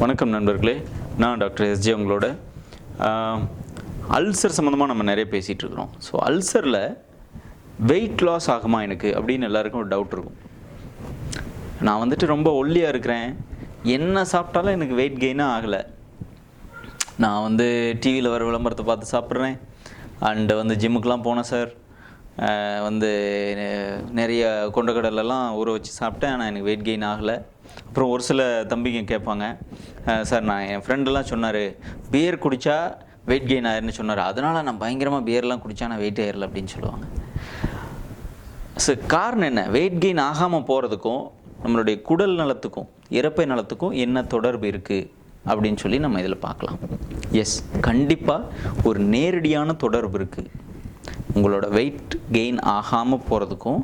வணக்கம் நண்பர்களே நான் டாக்டர் எஸ்ஜே உங்களோட. அல்சர் சம்மந்தமாக நம்ம நிறைய பேசிகிட்டு இருக்கிறோம். ஸோ அல்சரில் வெயிட் லாஸ் ஆகுமா எனக்கு அப்படின்னு எல்லாருக்கும் ஒரு டவுட் இருக்கும். நான் வந்துட்டு ரொம்ப ஒல்லியாக இருக்கிறேன். என்ன சாப்பிட்டாலும் எனக்கு வெயிட் கெயினாக ஆகலை. நான் வந்து டிவியில் வர விளம்பரத்தை பார்த்து சாப்பிட்றேன். அண்டு வந்து ஜிம்முக்கெலாம் போனேன் சார் வந்து நிறைய கொண்டக்கடலெல்லாம் ஊற வச்சு சாப்பிட்டேன். ஆனால் எனக்கு வெயிட் கெயின் ஆகலை. அப்புறம் ஒரு சில தம்பிங்க கேட்பாங்க சார் நான் என் ஃப்ரெண்டெல்லாம் சொன்னார் பியர் குடித்தா வெயிட் கெயின் ஆயிருன்னு சொன்னார். அதனால் நான் பயங்கரமாக பியர்லாம் குடித்தா நான் வெயிட் ஆயிரல அப்படின்னு சொல்லுவாங்க. ஸோ காரணம் என்ன? வெயிட் கெயின் ஆகாமல் போகிறதுக்கும் நம்மளுடைய குடல் நலத்துக்கும் இறப்பை நலத்துக்கும் என்ன தொடர்பு இருக்குது அப்படின்னு சொல்லி நம்ம இதில் பார்க்கலாம். எஸ் கண்டிப்பாக ஒரு நேரடியான தொடர்பு இருக்குது உங்களோட வெயிட் கெயின் ஆகாமல் போகிறதுக்கும்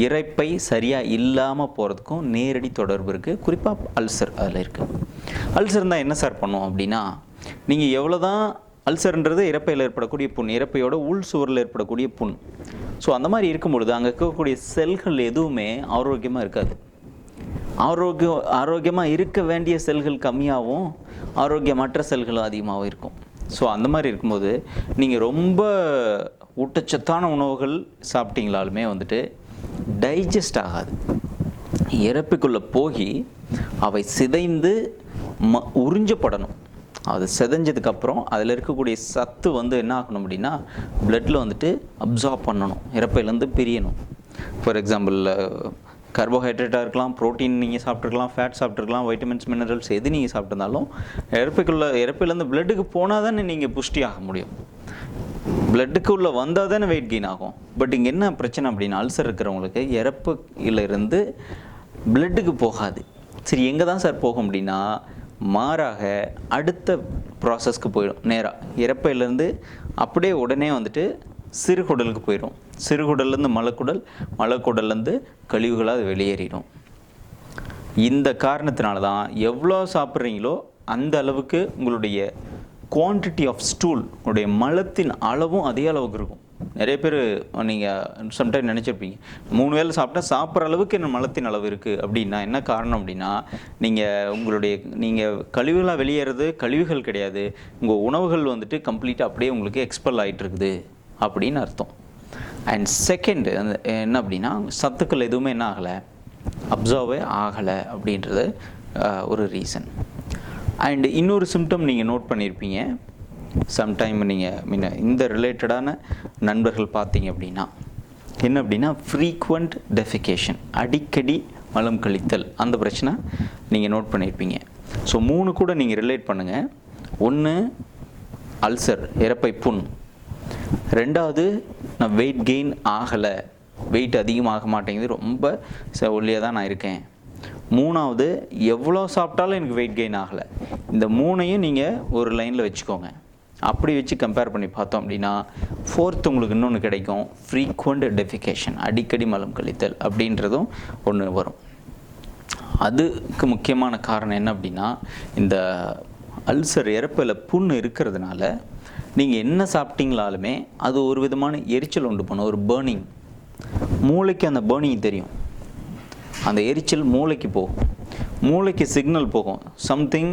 இறைப்பை சரியாக இல்லாமல் போகிறதுக்கும் நேரடி தொடர்பு இருக்குது குறிப்பாக அல்சர் அதில் இருக்குது அல்சர் தான் என்ன சார் பண்ணும் அப்படின்னா நீங்கள் எவ்வளோ தான் அல்சர்ன்றது இறப்பையில் ஏற்படக்கூடிய புண் இறப்பையோட உள் சுவரில் ஏற்படக்கூடிய புண். ஸோ அந்த மாதிரி இருக்கும் பொழுது அங்கே இருக்கக்கூடிய செல்கள் எதுவுமே ஆரோக்கியமாக இருக்காது. ஆரோக்கியம் ஆரோக்கியமாக இருக்க வேண்டிய செல்கள் கம்மியாகவும் ஆரோக்கியமற்ற செல்களும் அதிகமாகவும் இருக்கும். ஸோ அந்த மாதிரி இருக்கும்போது நீங்கள் ரொம்ப ஊட்டச்சத்தான உணவுகள் சாப்பிட்டீங்களாலுமே வந்துட்டு டைஜஸ்ட் ஆகாது. இறப்புக்குள்ளே போய் அவை சிதைந்து ம உறிஞ்சப்படணும். அது செதைஞ்சதுக்கப்புறம் அதில் இருக்கக்கூடிய சத்து வந்து என்ன ஆகணும் அப்படின்னா பிளட்டில் வந்துட்டு அப்சார்ப் பண்ணணும். இறப்பையிலேருந்து பிரியணும். ஃபார் எக்ஸாம்பிள் கார்போஹைட்ரேட்டாக இருக்கலாம் ப்ரோட்டீன் நீங்கள் சாப்பிட்ருக்கலாம் ஃபேட் சாப்பிட்ருக்கலாம் வைட்டமின்ஸ் மினரல்ஸ் எது நீங்கள் சாப்பிட்ருந்தாலும் இறப்புக்குள்ளே இறப்பிலேருந்து பிளட்டுக்கு போனால் தானே நீங்கள் புஷ்டி ஆக முடியும். பிளட்டுக்குள்ளே வந்தால் தானே வெயிட் கெயின் ஆகும். பட் இங்கே என்ன பிரச்சனை அப்படின்னா அல்சர் இருக்கிறவங்களுக்கு இறப்புலேருந்து பிளட்டுக்கு போகாது. சரி எங்கே தான் சார் போகும் அப்படின்னா மாறாக அடுத்த ப்ராசஸ்க்கு போயிடும். நேராக இறப்பையிலேருந்து அப்படியே உடனே வந்துட்டு சிறுகுடலுக்கு போயிடும் சிறுகுடல்லேருந்து மலக்குடல் மலக்குடல்லேருந்து கழிவுகளாக அது வெளியேறிடும். இந்த காரணத்தினால தான் எவ்வளோ சாப்பிட்றீங்களோ அந்த அளவுக்கு உங்களுடைய குவான்டிட்டி ஆஃப் ஸ்டூல் உங்களுடைய மலத்தின் அளவும் அதே அளவுக்கு இருக்கும். நிறைய பேர் நீங்கள் சம்டைம் நினச்சிருப்பீங்க மூணு வேளை சாப்பிட்டா சாப்பிட்ற அளவுக்கு என்ன மலத்தின் அளவு இருக்குது அப்படின்னா என்ன காரணம் அப்படின்னா நீங்கள் உங்களுடைய நீங்கள் கழிவுகளாக வெளியேறது கழிவுகள் கிடையாது. உங்கள் உணவுகள் வந்துட்டு கம்ப்ளீட்டாக அப்படியே உங்களுக்கு எக்ஸ்பெல் ஆகிட்டு இருக்குது அப்படின்னு அர்த்தம். அண்ட் செகண்ட் என்ன அப்படின்னா சத்துக்கள் எதுவுமே என்ன ஆகலை அப்சர்வே ஆகலை அப்படின்றது ஒரு ரீசன் அண்ட் இன்னொரு சிம்டம் நீங்கள் நோட் பண்ணியிருப்பீங்க சம்டைம் நீங்கள் மீன் இந்த ரிலேட்டடான நண்பர்கள் பார்த்தீங்க அப்படின்னா என்ன அப்படின்னா ஃப்ரீக்வெண்ட் டெஃபிகேஷன் அடிக்கடி மலம் கழித்தல் அந்த பிரச்சனை நீங்கள் நோட் பண்ணியிருப்பீங்க ஸோ மூணு கூட நீங்கள் ரிலேட் பண்ணுங்கள் ஒன்று அல்சர் இறப்பை புண். ரெண்டாவது நான் வெயிட் கெயின் ஆகலை வெயிட் அதிகமாக மாட்டேங்குது ரொம்ப ஒல்லியாக தான் நான் இருக்கேன். மூணாவது எவ்வளோ சாப்பிட்டாலும் எனக்கு வெயிட் கெயின் ஆகலை. இந்த மூணையும் நீங்கள் ஒரு லைனில் வச்சுக்கோங்க. அப்படி வச்சு கம்பேர் பண்ணி பார்த்தோம் அப்படின்னா ஃபோர்த் உங்களுக்கு இன்னொன்று கிடைக்கும். ஃப்ரீக்வெண்ட் டெஃபிகேஷன் அடிக்கடி மலம் கழித்தல் அப்படின்றதும் ஒன்று வரும். அதுக்கு முக்கியமான காரணம் என்ன அப்படின்னா இந்த அல்சர் இறப்பில் புண்ணு இருக்கிறதுனால நீங்கள் என்ன சாப்பிட்டீங்களாலுமே அது ஒரு விதமான எரிச்சல் உண்டு பண்ணும். ஒரு பேர்னிங் மூளைக்கு அந்த பேர்னிங் தெரியும். அந்த எரிச்சல் மூளைக்கு போகும். மூளைக்கு சிக்னல் போகும். சம்திங்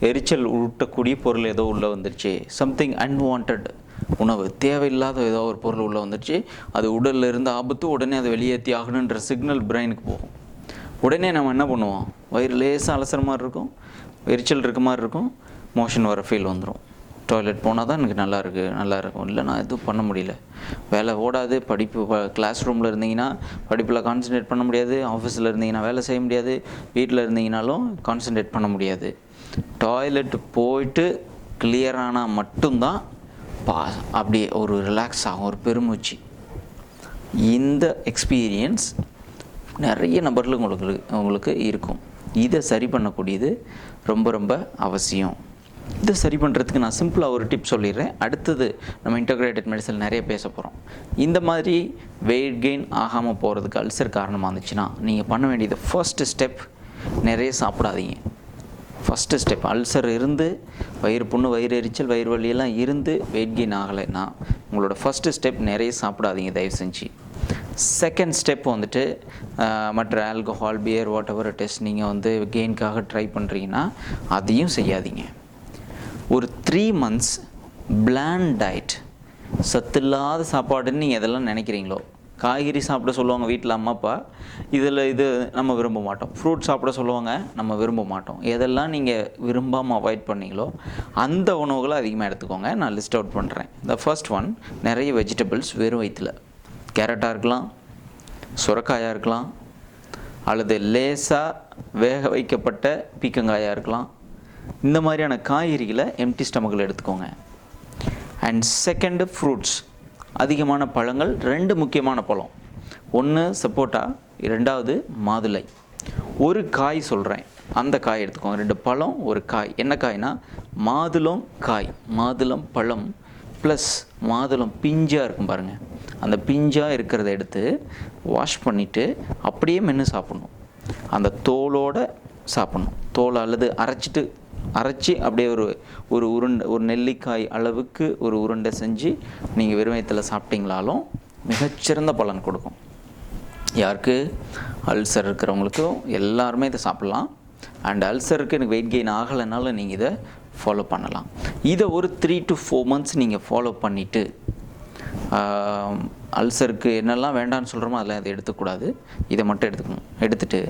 எரிச்சல் ஊட்டக்கூடிய பொருள் ஏதோ உள்ளே வந்துருச்சு. சம்திங் அன்வான்ட் உணவு தேவையில்லாத ஏதோ ஒரு பொருள் உள்ளே வந்துருச்சு. அது உடலில் இருந்து ஆபத்து உடனே அதை வெளியேற்றி ஆகணுன்ற சிக்னல் பிரெயினுக்கு போகும். உடனே நம்ம என்ன பண்ணுவோம்? வயிறு லேசாக அலசர மாதிரி இருக்கும். எரிச்சல் இருக்க மாதிரி இருக்கும். மோஷன் வர ஃபீல் வந்துடும் டாய்லெட் போனால் தான் எனக்கு நல்லாயிருக்கு நல்லா இருக்கும் இல்லை நான் எதுவும் பண்ண முடியல. வேலை ஓடாது படிப்பு கிளாஸ் ரூமில் இருந்தீங்கன்னா படிப்பில் கான்சென்ட்ரேட் பண்ண முடியாது ஆஃபீஸில் இருந்தீங்கன்னா வேலை செய்ய முடியாது வீட்டில் இருந்தீங்கனாலும் கான்சென்ட்ரேட் பண்ண முடியாது. டாய்லெட் போயிட்டு clear ஆனால் மட்டும்தான் பா அப்படியே ஒரு ரிலாக்ஸ் ஆகும் ஒரு பெருமூச்சு. இந்த எக்ஸ்பீரியன்ஸ் நிறைய நபர்களுக்கு உங்களுக்கு உங்களுக்கு இருக்கும். இதை சரி பண்ணக்கூடியது ரொம்ப ரொம்ப அவசியம். இதை சரி பண்ணுறதுக்கு நான் சிம்பிளாக ஒரு டிப் சொல்லிடுறேன். அடுத்தது நம்ம இன்டகிரேட்டட் மெடிசன் நிறைய பேச போகிறோம் இந்த மாதிரி வெயிட் கெயின் ஆகாமல் போகிறதுக்கு அல்சர் காரணமாக இருந்துச்சுன்னா நீங்கள் பண்ண வேண்டியது ஃபஸ்ட்டு ஸ்டெப் நிறைய சாப்பிடாதீங்க. ஃபஸ்ட்டு ஸ்டெப் அல்சர் இருந்து வயிறு புண்ணு வயிறு எரிச்சல் வயிறு வலியெல்லாம் இருந்து வெயிட் கெயின் ஆகலைன்னா உங்களோட ஃபஸ்ட்டு ஸ்டெப் நிறைய சாப்பிடாதீங்க தயவு செஞ்சு. செகண்ட் ஸ்டெப் வந்துட்டு மற்ற alcohol beer whatever test நீங்கள் வந்து கெயின்காக ட்ரை பண்ணுறீங்கன்னா அதையும் செய்யாதீங்க. ஒரு த்ரீ மந்த்ஸ் பிளாண்ட் டயட் சத்தில்லாத சாப்பாடுன்னு நீங்கள் எதெல்லாம் நினைக்கிறீங்களோ காய்கறி சாப்பிட சொல்லுவாங்க வீட்டில் அம்மா அப்பா இதில் இது நம்ம விரும்ப மாட்டோம். ஃப்ரூட் சாப்பிட சொல்லுவாங்க நம்ம விரும்ப மாட்டோம். எதெல்லாம் நீங்கள் விரும்பாமல் அவாய்ட் பண்ணீங்களோ அந்த உணவுகளை அதிகமாக எடுத்துக்கோங்க. நான் லிஸ்ட் அவுட் பண்ணுறேன் இந்த ஃபர்ஸ்ட் ஒன் நிறைய வெஜிடபிள்ஸ் வெறும் வயிற்றில் கேரட்டாக இருக்கலாம் சுரக்காயாக இருக்கலாம் அல்லது லேசாக வேக வைக்கப்பட்ட பீக்கங்காயாக இருக்கலாம் இந்த மாதிரியான காய்கறிகளை எம்டி ஸ்டமக்கில் எடுத்துக்கோங்க. அண்ட் செகண்டு ஃப்ரூட்ஸ் அதிகமான பழங்கள் ரெண்டு முக்கியமான பழம். ஒன்று சப்போட்டா ரெண்டாவது மாதுளை. ஒரு காய் சொல்கிறேன் அந்த காய் எடுத்துக்கோங்க. ரெண்டு பழம் ஒரு காய். என்ன காய்னா மாதுளம் காய். மாதுளம் பழம் ப்ளஸ் மாதுளம் பிஞ்சாக இருக்கும் பாருங்கள் அந்த பிஞ்சாக இருக்கிறத எடுத்து வாஷ் பண்ணிவிட்டு அப்படியே மென்று சாப்பிட்ணும். அந்த தோலோடு சாப்பிட்ணும். தோல் அல்லது அரைச்சிட்டு அரைச்சி அப்படியே ஒரு ஒரு உருண்டை ஒரு நெல்லிக்காய் அளவுக்கு ஒரு உருண்டை செஞ்சு நீங்கள் வெறுமயத்தில் சாப்பிட்டீங்களாலும் மிகச்சிறந்த பலன் கொடுக்கும். யாருக்கு? அல்சர் இருக்கிறவங்களுக்கும் எல்லாருமே இதை சாப்பிட்லாம். அண்ட் அல்சருக்கு எனக்கு வெயிட் கெயின் ஆகலைனாலும் நீங்கள் இதை ஃபாலோ பண்ணலாம். இதை ஒரு த்ரீ டு ஃபோர் மந்த்ஸ் நீங்கள் ஃபாலோ பண்ணிவிட்டு அல்சருக்கு என்னெல்லாம் வேண்டாம்னு சொல்கிறோமோ அதெல்லாம் அதை எடுத்துக்கூடாது. இதை மட்டும் எடுத்துக்கணும். எடுத்துட்டு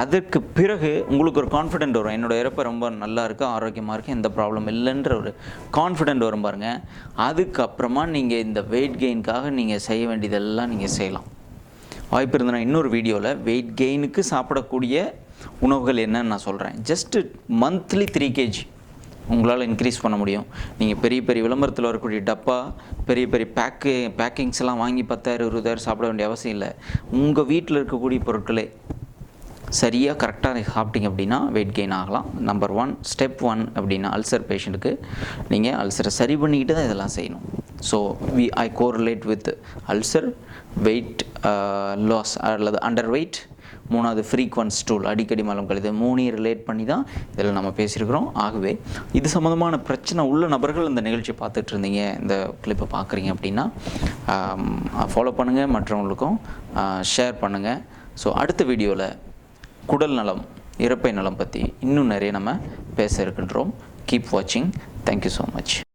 அதற்கு பிறகு உங்களுக்கு ஒரு கான்ஃபிடென்ட் வரும். என்னோடய இறப்பை ரொம்ப நல்லா இருக்குது ஆரோக்கியமாக இருக்குது எந்த ப்ராப்ளம் இல்லைன்ற ஒரு கான்ஃபிடென்ட் வரும் பாருங்கள் அதுக்கப்புறமா நீங்கள் இந்த வெயிட் கெயின்காக நீங்கள் செய்ய வேண்டியதெல்லாம் நீங்கள் செய்யலாம். வாய்ப்பு இருந்ததுன்னா இன்னொரு வீடியோவில் வெயிட் கெயினுக்கு சாப்பிடக்கூடிய உணவுகள் என்னன்னு நான் சொல்கிறேன் ஜஸ்ட்டு மந்த்லி த்ரீ கேஜி உங்களால் இன்க்ரீஸ் பண்ண முடியும். நீங்கள் பெரிய பெரிய விளம்பரத்தில் வரக்கூடிய டப்பா பெரிய பெரிய பேக்கு பேக்கிங்ஸ் எல்லாம் வாங்கி பத்தாயிரம் இருபதாயிரம் சாப்பிட வேண்டிய அவசியம் இல்லை. உங்கள் வீட்டில் இருக்கக்கூடிய பொருட்களே சரியாக கரெக்டாக சாப்பிட்டீங்க அப்படின்னா வெயிட் கெயின் ஆகலாம். நம்பர் ஒன் ஸ்டெப் ஒன் அப்படின்னா அல்சர் பேஷண்ட்டுக்கு நீங்கள் அல்சரை சரி பண்ணிக்கிட்டு தான் இதெல்லாம் செய்யணும். So we I correlate with ulcer weight loss அல்லது அண்டர் வெயிட் மூணாவது ஃப்ரீக்வன்ஸ் டூல் அடிக்கடி மலம் கழிது மூணையும் ரிலேட் பண்ணி தான் இதில் நம்ம பேசியிருக்கிறோம். ஆகவே இது சம்மந்தமான பிரச்சனை உள்ள நபர்கள் இந்த நிகழ்ச்சி பார்த்துட்டு இருந்தீங்க. இந்த கிளிப்பை பார்க்குறீங்க அப்படின்னா ஃபாலோ பண்ணுங்கள் மற்றவங்களுக்கும் ஷேர் பண்ணுங்கள் ஸோ அடுத்த வீடியோவில் குடல் நலம் இறப்பை நலம் பற்றி இன்னும் நிறைய நம்ம பேச இருக்கின்றோம். கீப் வாட்சிங் தேங்க்யூ ஸோ மச்